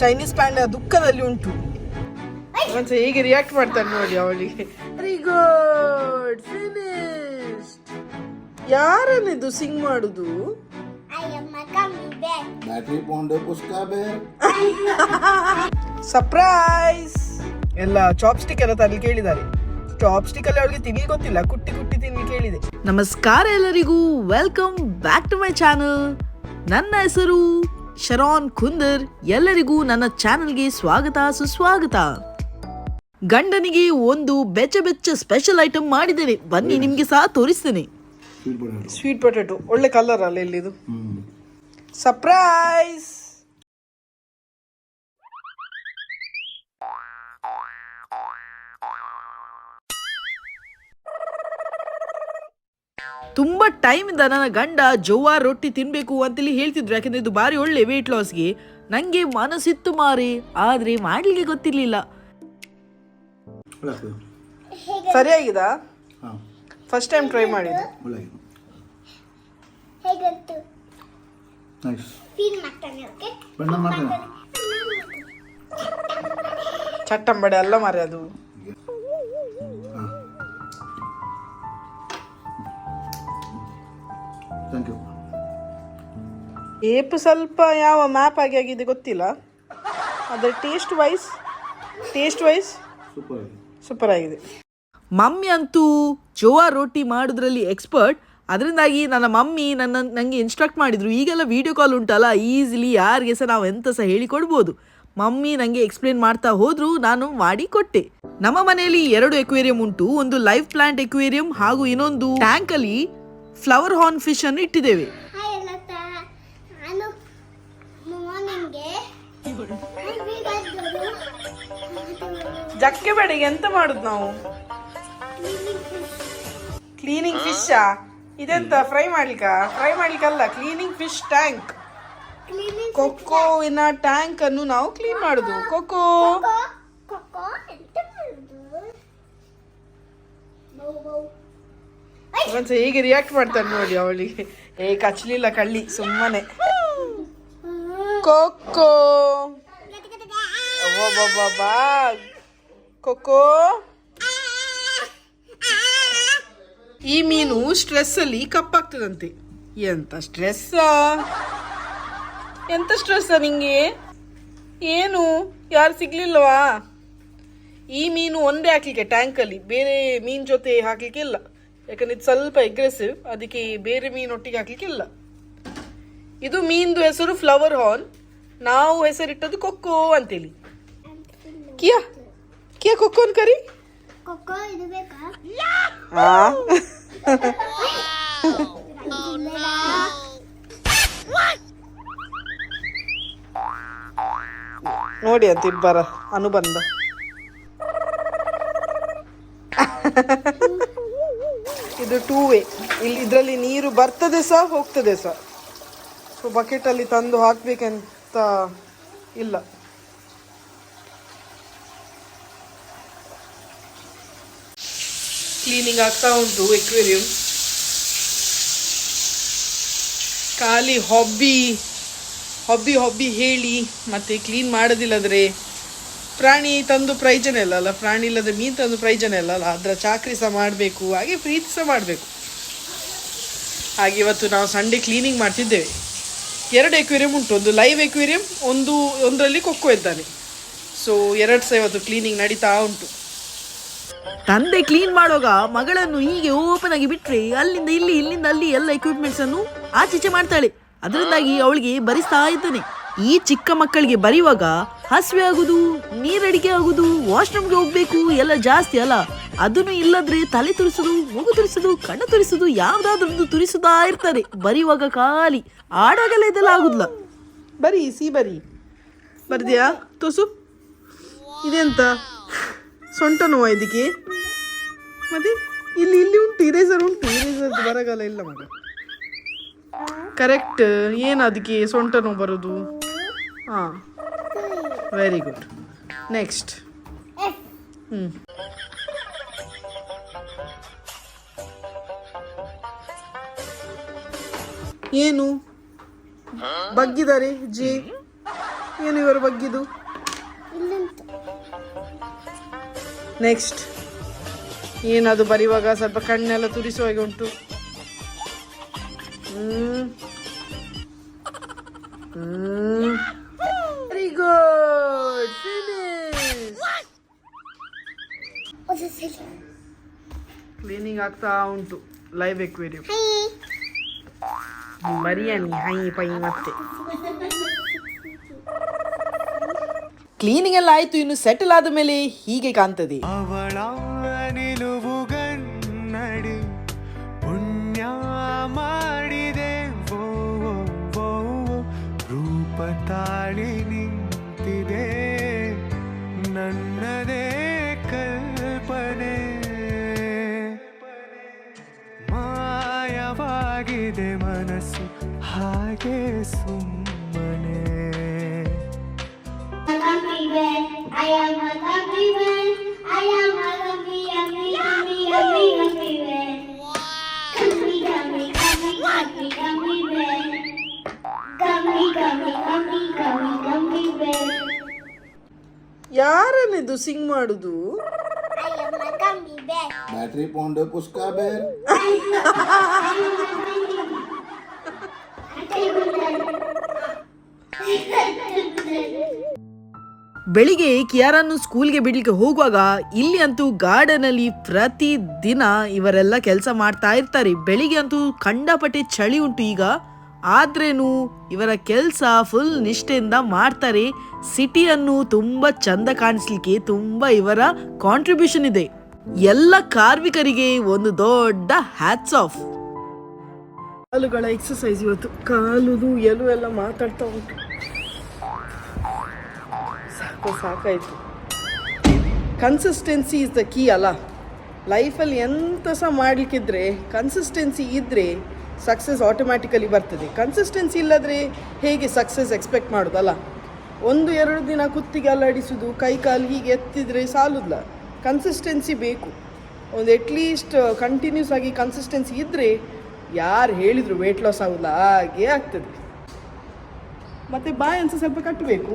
Chinese ಪ್ಯಾಂಡ ದುಃಖದಲ್ಲಿ ಉಂಟು. ಮತ್ತೆ ಹೀಗೆ ರಿಯಾಕ್ಟ್ ಮಾಡ್ತಾನೆ ನೋಡಿ ಅವಳಿಗೆ ವೆರಿ ಗುಡ್ ಫಿನಿಶ್ ಯಾರನ್ನಿದು ಸಿಂಗ್ ಮಾಡುದು? ಸರ್ಪ್ರೈಸ್ ಎಲ್ಲ ಚಾಪ್ಸ್ಟಿಕ್ ಎಲ್ಲ ತರಲಿ ಕೇಳಿದ್ದಾರೆ ಚಾಪ್ಸ್ಟಿಕ್ ಅಲ್ಲಿ ಅವಳಿಗೆ ತಿನ್ಲಿ ಗೊತ್ತಿಲ್ಲ. ಕುಟ್ಟಿ ಕುಟ್ಟಿ ತಿನ್ಲಿ ಕೇಳಿದೆ ನಮಸ್ಕಾರ ಎಲ್ಲರಿಗೂ. Welcome back to my channel ನನ್ನ ಹೆಸರು ಶರಾನ್ ಕುಂದರ್ ಎಲ್ಲರಿಗೂ ನನ್ನ ಚಾನೆಲ್ಗೆ ಸ್ವಾಗತ ಸುಸ್ವಾಗತ. ಗಂಡನಿಗೆ ಒಂದು ಬೆಚ್ಚ ಬೆಚ್ಚ ಸ್ಪೆಷಲ್ ಐಟಮ್ ಮಾಡಿದ್ದೇನೆ. ಬನ್ನಿ ನಿಮಗೆ ಸಹ ತೋರಿಸ್ತೇನೆ. ಸ್ವೀಟ್ ಪೊಟ್ಯಾಟೊ ಒಳ್ಳೆ ಕಲರ್ ಅಲ್ಲ ಇಲ್ಲಿ ಸರ್ಪ್ರೈಸ್ ತುಂಬಾ ಟೈಮ್ ಇಂದ ನನ್ನ ಗಂಡ ಜೋವಾ ರೊಟ್ಟಿ ತಿನ್ಬೇಕು ಅಂತೇಳಿ ಹೇಳ್ತಿದ್ರು ಯಾಕಂದ್ರೆ ಇದು ಬಾರಿ ಒಳ್ಳೆ ವೆಯ್ಟ್ ಲಾಸ್ಗೆ ನನಗೆ ಮನಸ್ಸಿತ್ತು ಮಾರಿ ಆದ್ರೆ ಮಾಡ್ಲಿಕ್ಕೆ ಗೊತ್ತಿರಲಿಲ್ಲ. ಸರಿಯಾಗಿದಾ? ಹಾಂ. ಫಸ್ಟ್ ಟೈಮ್ ಟ್ರೈ ಮಾಡಿದ್ದು. ಚಟ್ಟಂಬಡೆ ಅಲ್ಲ ಮಾರಿ ಅದು. ಏಪು ಸ್ವಲ್ಪ ಯಾವ ಮ್ಯಾಪ್ ಆಗಿ ಆಗಿದೆ ಗೊತ್ತಿಲ್ಲ. ಅದರ taste wise taste wise super ಆಗಿದೆ. ಮಮ್ಮಿ ಅಂತೂ ಜೋವಾ ರೊಟ್ಟಿ ಮಾಡೋದ್ರಲ್ಲಿ ಎಕ್ಸ್ಪರ್ಟ್ ಅದರಿಂದಾಗಿ ನನ್ನ ಮಮ್ಮಿ ನನ್ನ ನನಗೆ ಇನ್ಸ್ಟ್ರಕ್ಟ್ ಮಾಡಿದ್ರು ಈಗೆಲ್ಲ ವಿಡಿಯೋ ಕಾಲ್ ಉಂಟಲ್ಲ ಈಸಿಲಿ ಯಾರಿಗೆ ಸಹ ನಾವು ಎಂತ ಸಹ ಹೇಳಿಕೊಡ್ಬೋದು. ಮಮ್ಮಿ ನನಗೆ ಎಕ್ಸ್ಪ್ಲೇನ್ ಮಾಡ್ತಾ ಹೋದ್ರು ನಾನು ಮಾಡಿ ಕೊಟ್ಟೆ. ನಮ್ಮ ಮನೆಯಲ್ಲಿ ಎರಡು ಎಕ್ವೇರಿಯಂ ಉಂಟು ಒಂದು ಲೈವ್ ಪ್ಲಾಂಟ್ ಎಕ್ವೇರಿಯಂ ಹಾಗೂ ಇನ್ನೊಂದು ಟ್ಯಾಂಕಲ್ಲಿ ಫ್ಲವರ್ ಹಾರ್ನ್ ಫಿಶ್ ಅನ್ನು ಇಟ್ಟಿದ್ದೇವೆ. ಜಕ್ಕೆ ಬೇಡ ಎಂತ ಮಾಡುದು ನಾವು? ಕ್ಲೀನಿಂಗ್ ಫಿಶಾ ಇದೆಂತ ಫ್ರೈ ಮಾಡ್ಲಿಕ್ಕ? ಫ್ರೈ ಮಾಡ್ಲಿಕ್ಕಲ್ಲ ಕ್ಲೀನಿಂಗ್ ಫಿಶ್ ಟ್ಯಾಂಕ್ ಕ್ಲೀನಿಂಗ್ ಕೊಕ್ಕೋವಿನ ಟ್ಯಾಂಕ್ ಅನ್ನು ನಾವು ಕ್ಲೀನ್ ಮಾಡುದು. ಕೊಕ್ಕೋ ಕೊಕ್ಕೋ ಎಂತ ಮಾಡುದು? ಬೌ ಬೌ. ಒಂದ್ಸ ಹೇಗೆ ರಿಯಾಕ್ಟ್ ಮಾಡ್ತಾನೆ ನೋಡಿ ಅವಳಿಗೆ ಏ ಕಚ್ಲಿಲ್ಲ ಕಳ್ಳಿ ಸುಮ್ಮನೆ. ಕೊಕ್ಕೋ. ಕೊಕ್ಕೋ ಈ ಮೀನು ಸ್ಟ್ರೆಸ್ ಅಲ್ಲಿ ಕಪ್ಪಾಗ್ತದಂತೆ. ಎಂತ ಸ್ಟ್ರೆಸ್ ಎಂತ ಸ್ಟ್ರೆಸ್ ನಿಂಗೆ? ಏನು? ಯಾರು ಸಿಗ್ಲಿಲ್ಲವಾ ಈ ಮೀನು ಒಂದೇ ಹಾಕ್ಲಿಕ್ಕೆ ಟ್ಯಾಂಕಲ್ಲಿ ಬೇರೆ ಮೀನ್ ಜೊತೆ ಹಾಕ್ಲಿಕ್ಕೆ ಇಲ್ಲ. ಯಾಕಂದ್ರೆ ಇದು ಸ್ವಲ್ಪ ಎಗ್ರೆಸಿವ್ ಅದಕ್ಕೆ ಬೇರೆ ಮೀನು ಒಟ್ಟಿಗೆ ಹಾಕ್ಲಿಕ್ಕೆ ಇಲ್ಲ. ಇದು ಮೀನ್ದು ಹೆಸರು ಫ್ಲವರ್ ಹಾರ್ನ್ ನಾವು ಹೆಸರಿಟ್ಟದ್ದು ಕೊಕ್ಕೋ ಅಂತೇಳಿ. ಕಿಯಾ? ಕಿಯಾ ಕೊಕ್ಕೋ ಕರಿ? ಕೊಕ್ಕೋ ಇದು ಬೇಕಾ? ಆ? ನೋಡಿ ಅಂತ ಇಬ್ಬರ ಅನುಬಂಧ. ಇದು ಟೂ ವೇ ಇಲ್ಲಿ ಇದರಲ್ಲಿ ನೀರು ಬರ್ತದೆ ಸಹ ಹೋಗ್ತದೆ ಸಹ ಸೊ ಬಕೆಟಲ್ಲಿ ತಂದು ಹಾಕಬೇಕಂತ ಇಲ್ಲ. ಕ್ಲೀನಿಂಗ್ ಆಗ್ತಾ ಉಂಟು ಎಕ್ವೇರಿಯಂ ಖಾಲಿ ಹಾಬಿ ಹಾಬಿ ಹಾಬಿ ಹೇಳಿ, ಮತ್ತೆ ಕ್ಲೀನ್ ಮಾಡೋದಿಲ್ಲದ್ರೆ ಪ್ರಾಣಿ ತಂದು ಪ್ರಯೋಜನ ಇಲ್ಲ ಅಲ್ಲ? ಪ್ರಾಣಿ ಇಲ್ಲದ ಮೀನು ತಂದು ಪ್ರಯೋಜನ ಇಲ್ಲ ಅಲ್ಲ? ಅದರ ಚಾಕ್ರಿ ಸಹ ಮಾಡಬೇಕು, ಹಾಗೆ ಪ್ರೀತಿ ಸಹ ಮಾಡಬೇಕು. ಹಾಗೆ ಇವತ್ತು ನಾವು ಸಂಡೇ ಕ್ಲೀನಿಂಗ್ ಮಾಡ್ತಿದ್ದೇವೆ. ಎರಡು ಎಕ್ವೇರಿಯಂ ಉಂಟು, ಒಂದು ಲೈವ್ ಎಕ್ವೇರಿಯಂ ಒಂದು, ಒಂದರಲ್ಲಿ ಕೊಕ್ಕೋ ಇದ್ದಾನೆ. ಸೊ ಎರಡು ಸಹ ಇವತ್ತು ಕ್ಲೀನಿಂಗ್ ನಡೀತಾ ಉಂಟು. ತಂದೆ ಕ್ಲೀನ್ ಮಾಡುವಾಗ ಮಗಳನ್ನು ಹೀಗೆ ಓಪನ್ ಆಗಿ ಬಿಟ್ರೆ ಅಲ್ಲಿಂದ ಇಲ್ಲಿ, ಇಲ್ಲಿಂದ ಅಲ್ಲಿ ಎಲ್ಲ ಎಕ್ವಿಪ್ಮೆಂಟ್ಸ್ ಅನ್ನು ಆಚೀಚೆ ಮಾಡ್ತಾಳೆ. ಅದರಿಂದಾಗಿ ಅವಳಿಗೆ ಬರಿಸ್ತಾ ಇದ್ದಾನೆ. ಈ ಚಿಕ್ಕ ಮಕ್ಕಳಿಗೆ ಬರೆಯುವಾಗ ಹಸಿವೆ ಆಗುದು, ನೀರಡಿಕೆ ಆಗುದು ವಾಶ್ರೂಮ್ಗೆ ಹೋಗ್ಬೇಕು, ಎಲ್ಲ ಜಾಸ್ತಿ ಅಲ್ಲ. ಅದನ್ನು ಇಲ್ಲದ್ರೆ ತಲೆ ತುರಿಸುದು ಮೂಗು ತುರಿಸುದು, ಕಣ್ಣು ತುರಿಸುದು ಯಾವ್ದಾದ್ರೂ ತುರಿಸುತ್ತಾ ಇರ್ತಾರೆ. ಬರೆಯುವಾಗ ಖಾಲಿ. ಆಡಾಗಲ್ಲ ಇದೆಲ್ಲ ಆಗುದಿಲ್ಲ. ಬರಿ, ಸಿ ಬರಿ. ಬರ್ದಿಯಾ? ತೋಸು ಇದೆಂತ? ಸೊಂಟ ನೋವ ಇದಕ್ಕೆ? ಮತ್ತೆ ಇಲ್ಲಿ ಇಲ್ಲಿ ಉಂಟು ಇರೇಸರ್ ಉಂಟು ಇರೇಸರ್ ಬರಗಾಲ ಇಲ್ಲ ಮಗ ಕರೆಕ್ಟ್ ಏನು ಅದಕ್ಕೆ ಸೊಂಟ ನೋವು ಬರೋದು? ಹಾಂ. ವೆರಿ ಗುಡ್ ನೆಕ್ಸ್ಟ್ ಹ್ಞೂ ಏನು? ಬಗ್ಗಿದ್ದಾರೆ ಜಿ ಏನು ಇವರು ಬಗ್ಗಿದು ನೆಕ್ಸ್ಟ್ ಏನದು ಬರೆಯುವಾಗ ಸ್ವಲ್ಪ ಕಣ್ಣೆಲ್ಲ ತುರಿಸುವ ಹಾಗೆ ಉಂಟು. ವೆರಿ ಗುಡ್ ಕ್ಲೀನಿಂಗ್ ಆಗ್ತಾ ಉಂಟು. ಲೈವ್ ಎಕ್ವೇರಿಯಂ ಹೈ ಮರಿಯಾನಿ ಹೈ ಪೈ ಮತ್ತೆ. ಕ್ಲೀನಿಂಗ್ ಎಲ್ಲ ಆಯ್ತು, ಇನ್ನು ಸೆಟಲ್ ಆದ ಮೇಲೆ ಹೀಗೆ ಕಾಣ್ತದೆ. ಅವಳ ನಿಲುವುಗನ್ನಡಿ ಪುಣ್ಯ ಮಾಡಿದೆ. ರೂಪ ತಾಳಿ ನಿಂತಿದೆ. ನನ್ನದೇ ಕಲ್ಪನೆ. ಮಾಯವಾಗಿದೆ ಮನಸ್ಸು, ಹಾಗೆ ಸುಮ್ಮನೆ. Gummy bear, I am a gummy bear. I am a gummy, gummy, gummy, gummy, gummy bear. Gummy, gummy, gummy, gummy, gummy bear. Gummy, gummy, gummy, gummy, gummy bear. ಯಾರಲ್ಲಿದು Singh ಮಾಡುದು I am a gummy bear. Battery pound ಪುಸ್ಕ ಬೇರ್ ಬೆಳಿಗ್ಗೆ ಕಿಯಾರನ್ನು ಸ್ಕೂಲ್ಗೆ ಬಿಡ್ಲಿಕ್ಕೆ ಹೋಗುವಾಗ ಇಲ್ಲಿ ಅಂತೂ garden ಅಲ್ಲಿ ಪ್ರತಿ ದಿನ ಇವರೆಲ್ಲ ಕೆಲಸ ಮಾಡ್ತಾ ಇರ್ತಾರೆ. ಬೆಳಿಗ್ಗೆ ಅಂತೂ ಖಂಡಪಟ್ಟೆ ಚಳಿ ಉಂಟು ಈಗ. ಆದ್ರೇನು ಇವರ ಕೆಲಸ ಫುಲ್ ನಿಷ್ಠೆಯಿಂದ ಮಾಡ್ತಾರೆ. ಸಿಟಿಯನ್ನು ತುಂಬಾ ಚಂದ ಕಾಣಿಸ್ಲಿಕ್ಕೆ ತುಂಬಾ ಇವರ ಕಾಂಟ್ರಿಬ್ಯೂಷನ್ ಇದೆ. ಎಲ್ಲ ಕಾರ್ಮಿಕರಿಗೆ ಒಂದು ದೊಡ್ಡ ಹ್ಯಾಟ್ಸ್ ಆಫ್ ಕಾಲುಗಳ ಎಕ್ಸಸೈಸ್ ಇವತ್ತು. ಕಾಲುದು ಎಲ್ಲೂ ಎಲ್ಲ ಮಾತಾಡ್ತಾ ಉಂಟು. ಸಾಕು ಸಾಕಾಯಿತು. ಕನ್ಸಿಸ್ಟೆನ್ಸಿ ಇಸ್ ದ ಕೀ ಅಲ್ಲ? ಲೈಫಲ್ಲಿ ಎಂತ ಸಹ ಮಾಡಲಿಕ್ಕಿದ್ರೆ ಕನ್ಸಿಸ್ಟೆನ್ಸಿ ಇದ್ದರೆ ಸಕ್ಸಸ್ ಆಟೋಮ್ಯಾಟಿಕಲಿ ಬರ್ತದೆ. ಕನ್ಸಿಸ್ಟೆನ್ಸಿ ಇಲ್ಲದ್ರೆ ಹೇಗೆ ಸಕ್ಸಸ್ ಎಕ್ಸ್ಪೆಕ್ಟ್ ಮಾಡೋದಲ್ಲ ಒಂದು, ಎರಡು ದಿನ ಕುತ್ತಿಗೆ ಅಲ್ಲಾಡಿಸೋದು, ಕೈ ಕಾಲು ಹೀಗೆ ಎತ್ತಿದರೆ ಸಾಲುದಿಲ್ಲ ಕನ್ಸಿಸ್ಟೆನ್ಸಿ ಬೇಕು. ಒಂದು ಎಟ್ಲೀಸ್ಟ್ ಕಂಟಿನ್ಯೂಸ್ ಆಗಿ ಕನ್ಸಿಸ್ಟೆನ್ಸಿ ಇದ್ದರೆ ಯಾರು ಹೇಳಿದರು ವೆಯ್ಟ್ ಲಾಸ್ ಆಗೋಲ್ಲ ಹಾಗೆ ಆಗ್ತದೆ. ಮತ್ತು ಬಾಯಿ ಅನ್ಸ ಸ್ವಲ್ಪ ಕಟ್ಟಬೇಕು.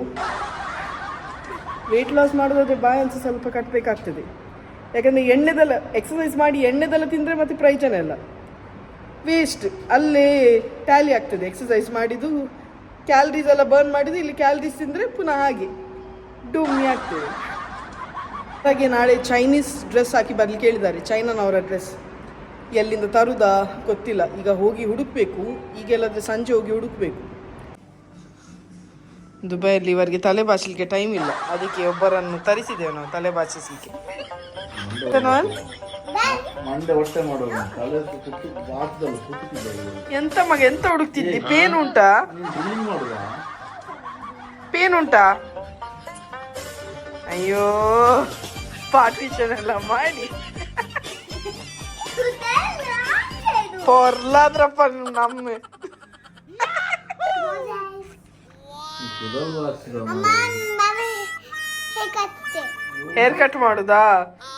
ವೆಯ್ಟ್ ಲಾಸ್ ಮಾಡೋದಾದ್ರೆ ಬಾಯಿ ಅನ್ಸ ಸ್ವಲ್ಪ ಕಟ್ಟಬೇಕಾಗ್ತದೆ ಯಾಕಂದರೆ ಎಣ್ಣೆದೆಲ್ಲ ಎಕ್ಸಸೈಸ್ ಮಾಡಿ ಎಣ್ಣೆದೆಲ್ಲ ತಿಂದರೆ ಮತ್ತೆ ಪ್ರಯೋಜನ ಇಲ್ಲ. ವೇಸ್ಟ್ ಅಲ್ಲೇ ಟ್ಯಾಲಿ ಆಗ್ತದೆ. ಎಕ್ಸಸೈಸ್ ಮಾಡಿದ್ದು ಕ್ಯಾಲ್ರೀಸ್ ಎಲ್ಲ ಬರ್ನ್ ಮಾಡಿದ್ದು, ಇಲ್ಲಿ ಕ್ಯಾಲರೀಸ್ ತಿಂದರೆ ಪುನಃ ಹಾಗೆ. ಡೂಮಿ ಆಗ್ತದೆ. ಹಾಗೆ ನಾಳೆ ಚೈನೀಸ್ ಡ್ರೆಸ್ ಹಾಕಿ ಬರ್ಲಿಕ್ಕೆ ಹೇಳಿದ್ದಾರೆ ಚೈನಾನವರ ಡ್ರೆಸ್ ಎಲ್ಲಿಂದ ತರುದಾ ಗೊತ್ತಿಲ್ಲ. ಈಗ ಹೋಗಿ ಹುಡುಕ್ಬೇಕು. ಈಗೆಲ್ಲಾದರೆ ಸಂಜೆ ಹೋಗಿ ಹುಡುಕ್ಬೇಕು. ದುಬೈಯಲ್ಲಿ ಇವರಿಗೆ ತಲೆ ಬಾಚಲಿಕ್ಕೆ ಟೈಮ್ ಇಲ್ಲ. ಅದಕ್ಕೆ ಒಬ್ಬರನ್ನು ತರಿಸಿದ್ದೇವೆ ನಾವು ತಲೆ ಬಾಚಿಸ್ಲಿಕ್ಕೆ. ಎಂತ ಮಗ ಎಂತ ಹುಡುಕ್ತಿದ್ದಿ? ಪೇನ್ ಉಂಟಾ? ಪೇನ್ ಉಂಟಾ? ಅಯ್ಯೋ ಪಾರ್ಟಿಷನ್ ಎಲ್ಲ ಮಾಡಿ. ಪೊರ್ಲಾದ್ರಪ್ಪ ನಮ್ಮ. ಹೇರ್ ಕಟ್ ಮಾಡುದಾ?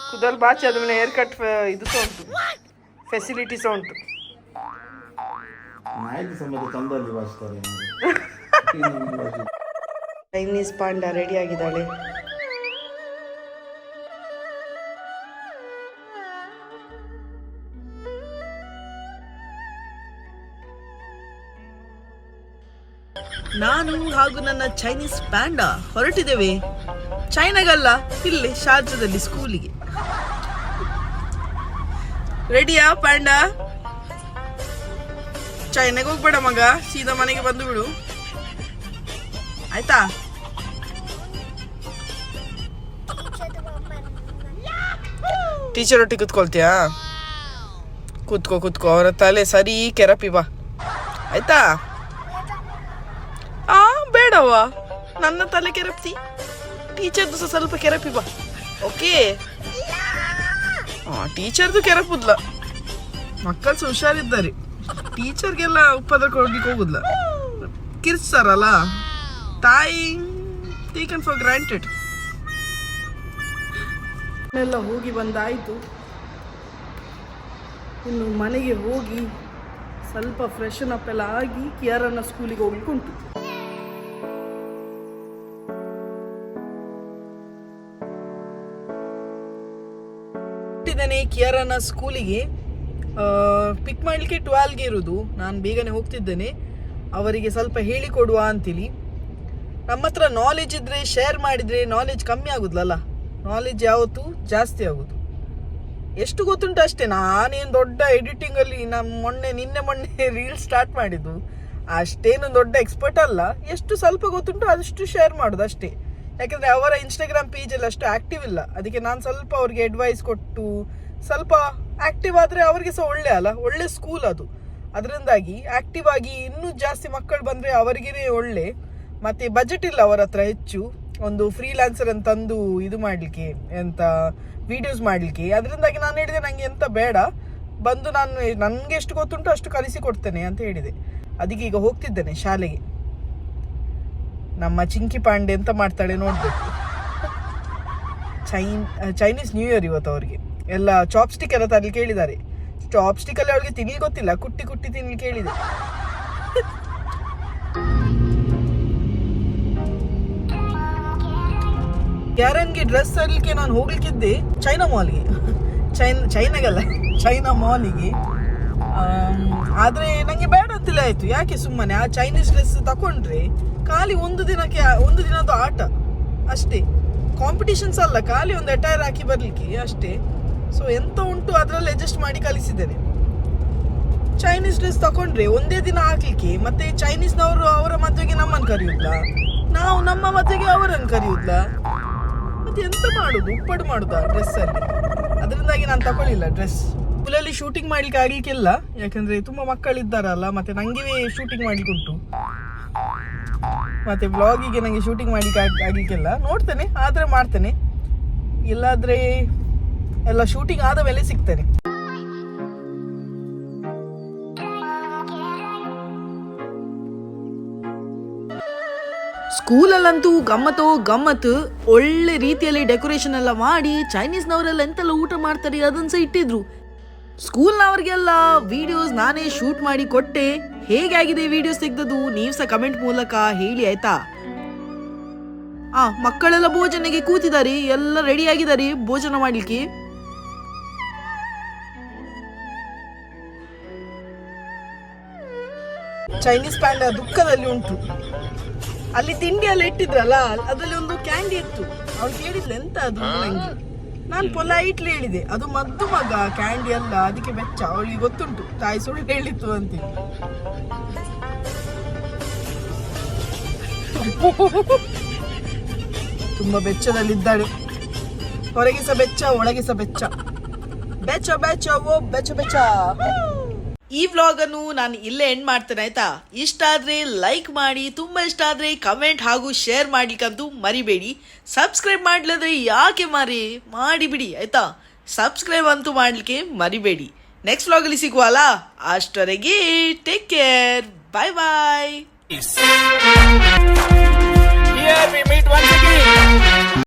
ಕುದಲ್ ಬಾಚಿ ಆದ್ಮೇಲೆ ಹೇರ್ ಕಟ್ ಇದು ಸಹ ಉಂಟು ಫೆಸಿಲಿಟಿ ಸಹ ಉಂಟು ಚೈನೀಸ್ ಪಾಂಡ ರೆಡಿ ಆಗಿದ್ದಾಳೆ. ನಾನು ಹಾಗೂ ನನ್ನ ಚೈನೀಸ್ ಪ್ಯಾಂಡ ಹೊರಟಿದ್ದೇವೆ. ಚೈನಾಗಲ್ಲ ಇಲ್ಲಿ ಶಾರ್ಜಾದಲ್ಲಿ ಸ್ಕೂಲಿಗೆ ರೆಡಿಯಾ ಪ್ಯಾಂಡ ಚೈನಾಗ ಹೋಗ್ಬೇಡ ಮಗ, ಸೀದಾ ಮನೆಗೆ ಬಂದು ಬಿಡು. ಆಯ್ತಾ? ಟೀಚರ್ ಒಟ್ಟಿಗೆ ಕೂತ್ಕೊಳ್ತೀಯಾ? ಕೂತ್ಕೋ ಕೂತ್ಕೋ, ಅವರ ತಲೆ ಸರಿ ಕೆರಪಿ ಬಾ. ಆಯ್ತಾ? ಬೇಡವ್ವ. ನನ್ನ ತಲೆ ಕೆರಪ್ತಿ. ಟೀಚರ್ದು ಸಹ ಸ್ವಲ್ಪ ಕೆರಪಿ ಬಾ. ಓಕೆ ಟೀಚರ್ದು ಕೆರಪುದ್ಲ. ಮಕ್ಕಳು ಸಹ ಹುಷಾರಿದ್ದಾರೆ ಟೀಚರ್ಗೆಲ್ಲ ಉಪದ್ರ ಕೊಡ್ಲಿಕ್ಕೆ ಹೋಗುದಿಲ್ಲ ಕಿರ್ಸಾರಲ್ಲ ತಾಯಿ ಟೇಕನ್ ಫಾರ್ ಗ್ರಾಂಟೆಡ್ ಎಲ್ಲ ಹೋಗಿ ಬಂದಾಯಿತು. ಇನ್ನು ಮನೆಗೆ ಹೋಗಿ ಸ್ವಲ್ಪ ಫ್ರೆಶನ್ ಅಪ್ ಎಲ್ಲ ಆಗಿ ಕಿಯರನ್ನ ಸ್ಕೂಲಿಗೆ ಹೋಗ್ಲಿಕ್ಕೆ ಉಂಟು. ಕಿಯಾರನ ಸ್ಕೂಲಿಗೆ ಪಿಕ್ ಮಾಡಲಿಕ್ಕೆ ಟ್ವೆಲ್ಗೆ ಇರೋದು. ನಾನು ಬೇಗನೆ ಹೋಗ್ತಿದ್ದೇನೆ. ಅವರಿಗೆ ಸ್ವಲ್ಪ ಹೇಳಿಕೊಡುವ ಅಂತೇಳಿ. ನಮ್ಮ ಹತ್ರ ನಾಲೆಜ್ ಇದ್ರೆ ಶೇರ್ ಮಾಡಿದರೆ ನಾಲೆಜ್ ಕಮ್ಮಿ ಆಗೋದಲ್ಲ ನಾಲೆಜ್ ಯಾವತ್ತು ಜಾಸ್ತಿ ಆಗೋದು. ಎಷ್ಟು ಗೊತ್ತುಂಟು ಅಷ್ಟೇ. ನಾನೇನು ದೊಡ್ಡ ಎಡಿಟಿಂಗಲ್ಲಿ ನಮ್ಮ ಮೊನ್ನೆ, ನಿನ್ನೆ ಮೊನ್ನೆ ರೀಲ್ ಸ್ಟಾರ್ಟ್ ಮಾಡಿದ್ದು. ಅಷ್ಟೇನು ದೊಡ್ಡ ಎಕ್ಸ್ಪರ್ಟ್ ಅಲ್ಲ. ಎಷ್ಟು ಸ್ವಲ್ಪ ಗೊತ್ತುಂಟು ಅದಷ್ಟು ಶೇರ್ ಮಾಡೋದು ಅಷ್ಟೇ. ಯಾಕಂದರೆ ಅವರ ಇನ್ಸ್ಟಾಗ್ರಾಮ್ ಪೇಜಲ್ಲಿ ಅಷ್ಟು ಆ್ಯಕ್ಟಿವ್ ಇಲ್ಲ. ಅದಕ್ಕೆ ನಾನು ಸ್ವಲ್ಪ ಅವ್ರಿಗೆ ಅಡ್ವೈಸ್ ಕೊಟ್ಟು ಸ್ವಲ್ಪ ಆಕ್ಟಿವ್ ಆದರೆ ಅವರಿಗೆ ಸಹ ಒಳ್ಳೆ ಅಲ್ಲ, ಒಳ್ಳೆ ಸ್ಕೂಲ್ ಅದು. ಅದರಿಂದಾಗಿ ಆಕ್ಟಿವ್ ಆಗಿ ಇನ್ನೂ ಜಾಸ್ತಿ ಮಕ್ಕಳು ಬಂದರೆ ಅವರಿಗೇ ಒಳ್ಳೆ. ಮತ್ತು ಬಜೆಟ್ ಇಲ್ಲ ಅವರ ಹತ್ರ ಹೆಚ್ಚು. ಒಂದು ಫ್ರೀಲ್ಯಾನ್ಸರ್ ಅಂತ ತಂದು ಇದು ಮಾಡಲಿಕ್ಕೆ, ಎಂತ ವಿಡಿಯೋಸ್ ಮಾಡಲಿಕ್ಕೆ. ಅದರಿಂದಾಗಿ ನಾನು ಹೇಳಿದೆ ನನಗೆ ಎಂತ ಬೇಡ. ಬಂದು ನಾನು ನನಗೆ ಎಷ್ಟು ಗೊತ್ತುಂಟು ಅಷ್ಟು ಕಲಿಸಿ ಕೊಡ್ತೇನೆ ಅಂತ ಹೇಳಿದೆ. ಅದಕ್ಕೆ ಈಗ ಹೋಗ್ತಿದ್ದೇನೆ ಶಾಲೆಗೆ. ನಮ್ಮ ಚಿಂಕಿ ಪಾಂಡೆ ಎಂತ ಮಾಡ್ತಾಳೆ ನೋಡಬೇಕು. ಚೈನ್ ಚೈನೀಸ್ ನ್ಯೂ ಇಯರ್ ಇವತ್ತು ಅವರಿಗೆ. ಎಲ್ಲ ಚಾಪ್ ಸ್ಟಿಕ್ ಎಲ್ಲ ತರಲಿ ಕೇಳಿದ್ದಾರೆ ಚಾಪ್ ಸ್ಟಿಕ್ ಅಲ್ಲಿ ಅವಳಿಗೆ ತಿನ್ಲಿ ಗೊತ್ತಿಲ್ಲ, ಕುಟ್ಟಿ ಕುಟ್ಟಿ ತಿನ್ಲಿ ಕೇಳಿದೆ ಕ್ಯಾರನ್ಗೆ ಡ್ರೆಸ್ ತರಲಿಕ್ಕೆ ನಾನು ಹೋಗ್ಲಿಕ್ಕಿದ್ದೆ ಚೈನಾ ಮಾಲ್ಗೆ ಚೈನ್ ಚೈನಾಗಲ್ಲ ಚೈನಾ ಮಾಲಿಗೆ ಆದರೆ ನನಗೆ ಬೇಡ ಅಂತಿಲ್ಲ ಆಯಿತು. ಯಾಕೆ ಸುಮ್ಮನೆ? ಆ ಚೈನೀಸ್ ಡ್ರೆಸ್ ತಗೊಂಡ್ರೆ ಖಾಲಿ ಒಂದು ದಿನಕ್ಕೆ, ಒಂದು ದಿನದ ಆಟ. ಅಷ್ಟೇ. ಕಾಂಪಿಟೇಷನ್ಸ್ ಅಲ್ಲ, ಖಾಲಿ ಒಂದು ಅಟೈರ್ ಹಾಕಿ ಬರಲಿಕ್ಕೆ, ಅಷ್ಟೇ. ಸೊ ಎಂತ ಉಂಟು ಅದರಲ್ಲಿ ಅಡ್ಜಸ್ಟ್ ಮಾಡಿ ಕಲಿಸಿದ್ದೇನೆ. ಚೈನೀಸ್ ಡ್ರೆಸ್ ತಗೊಂಡ್ರೆ ಒಂದೇ ದಿನ ಹಾಕ್ಲಿಕ್ಕೆ ಮತ್ತೆ ಚೈನೀಸ್ನವರು ಅವರ ಮದುವೆಗೆ ನಮ್ಮನ್ನು ಕರೆಯುದ್ಲ? ನಾವು ನಮ್ಮ ಮದುವೆಗೆ ಅವರನ್ನು ಕರೆಯುದ್ಲ? ಮತ್ತೆ ಎಂತ ಮಾಡುದು? ಉಪ್ಪಡು ಡ್ರೆಸ್ ಅಲ್ಲಿ? ಅದರಿಂದಾಗಿ ನಾನು ತಗೊಳ್ಳಿಲ್ಲ ಡ್ರೆಸ್ ಸ್ಕೂಲಲ್ಲಿ ಶೂಟಿಂಗ್ ಮಾಡ್ಲಿಕ್ಕೆ ಆಗ್ಲಿಕ್ಕಿಲ್ಲ. ಯಾಕಂದ್ರೆ ತುಂಬಾ ಮಕ್ಕಳಿದ್ದಾರಲ್ಲ, ಮತ್ತೆ ನಂಗೆ ಶೂಟಿಂಗ್ ಮಾಡ್ಲಿಕ್ಕೆ ಮತ್ತೆ ಬ್ಲಾಗಿಗೆ ನಂಗೆ ಶೂಟಿಂಗ್ ಮಾಡ್ಲಿಕ್ಕೆ ಆಗ್- ಆಗ್ಲಿಕ್ಕಿಲ್ಲ. ನೋಡ್ತೇನೆ, ಆದ್ರೆ ಮಾಡ್ತೇನೆ. ಇಲ್ಲಾದ್ರೆ ಎಲ್ಲ ಶೂಟಿಂಗ್ ಆದ ಮೇಲೆ ಸಿಗ್ತೇನೆ. ಸ್ಕೂಲಲ್ಲಂತೂ ಗಮ್ಮತ್ತೋ ಗಮ್ಮತ್ತು ಒಳ್ಳೆ ರೀತಿಯಲ್ಲಿ ಡೆಕೋರೇಷನ್ ಎಲ್ಲ ಮಾಡಿ ಚೈನೀಸ್ನವರೆಲ್ಲ ಎಂತೆಲ್ಲ ಊಟ ಮಾಡ್ತಾರೆ ಅದನ್ನ ಸಹ ಇಟ್ಟಿದ್ರು. ಸ್ಕೂಲ್ನವ್ರಿಗೆಲ್ಲ ವಿಡಿಯೋಸ್ ನಾನೇ ಶೂಟ್ ಮಾಡಿ ಕೊಟ್ಟೆ. ಹೇಗಾಗಿದೆ ವಿಡಿಯೋಸ್ ತೆಗ್ದದ್ದು ನೀವು ಸಹ ಕಮೆಂಟ್ ಮೂಲಕ ಹೇಳಿ ಆಯ್ತಾ? ಆ, ಮಕ್ಕಳೆಲ್ಲ ಭೋಜನೆಗೆ ಕೂತಿದ್ದಾರೆ, ಎಲ್ಲ ರೆಡಿ ಆಗಿದ್ದಾರೆ ಭೋಜನ ಮಾಡ್ಲಿಕ್ಕೆ. ಚೈನೀಸ್ ಪ್ಯಾಂಡ ದುಃಖದಲ್ಲಿ ಉಂಟು. ಅಲ್ಲಿ ತಿಂಡಿ ಎಲ್ಲ ಇಟ್ಟಿದ್ರಲ್ಲ ಅದರಲ್ಲಿ ಒಂದು ಕ್ಯಾಂಡಿ ಇತ್ತು. ಅವ್ನು ಕೇಳಿದ್ಲು ಎಂತ ಅದು ನಂಗೆ? ನಾನು ಪೊಲೈಟ್ಲಿ ಹೇಳಿದೆ ಅದು ಮದ್ದು ಮಗ ಕ್ಯಾಂಡಿ ಅಲ್ಲ ಅದಕ್ಕೆ ಬೆಚ್ಚ ಅವಳಿಗೆ ಗೊತ್ತುಂಟು ತಾಯಿ ಸುಳ್ಳು ಹೇಳಿತ್ತು ಅಂತ. ತುಂಬಾ ಬೆಚ್ಚದಲ್ಲಿದ್ದಾಳೆ. ಹೊರಗೆ ಸಹ ಬೆಚ್ಚ ಒಳಗೆ ಸಹ ಬೆಚ್ಚ. ಬೆಚ್ಚ ಬೆಚ್ಚ ಓ ಬೆಚ್ಚ ಬೆಚ್ಚ. ಈ ವ್ಲಾಗ್ ಅನ್ನು ನಾನು ಇಲ್ಲೇ ಎಂಡ್ ಮಾಡ್ತೇನೆ, ಆಯ್ತಾ? ಇಷ್ಟ ಆದ್ರೆ ಲೈಕ್ ಮಾಡಿ, ತುಂಬಾ ಇಷ್ಟ ಆದ್ರೆ ಕಮೆಂಟ್ ಹಾಗೂ ಶೇರ್ ಮಾಡ್ಲಿಕ್ಕಂತೂ ಮರಿಬೇಡಿ. ಸಬ್ಸ್ಕ್ರೈಬ್ ಮಾಡ್ಲಿದ್ರೆ ಯಾಕೆ ಮಾರಿ? ಮಾಡಿಬಿಡಿ, ಆಯ್ತಾ? ಸಬ್ಸ್ಕ್ರೈಬ್ ಅಂತೂ ಮಾಡಲಿಕ್ಕೆ ಮರಿಬೇಡಿ. ನೆಕ್ಸ್ಟ್ ವ್ಲಾಗಲ್ಲಿ ಸಿಗುವಲ್ಲ ಅಷ್ಟವರೆಗೆ ಟೇಕ್ ಕೇರ್ ಬಾಯ್ ಬಾಯ್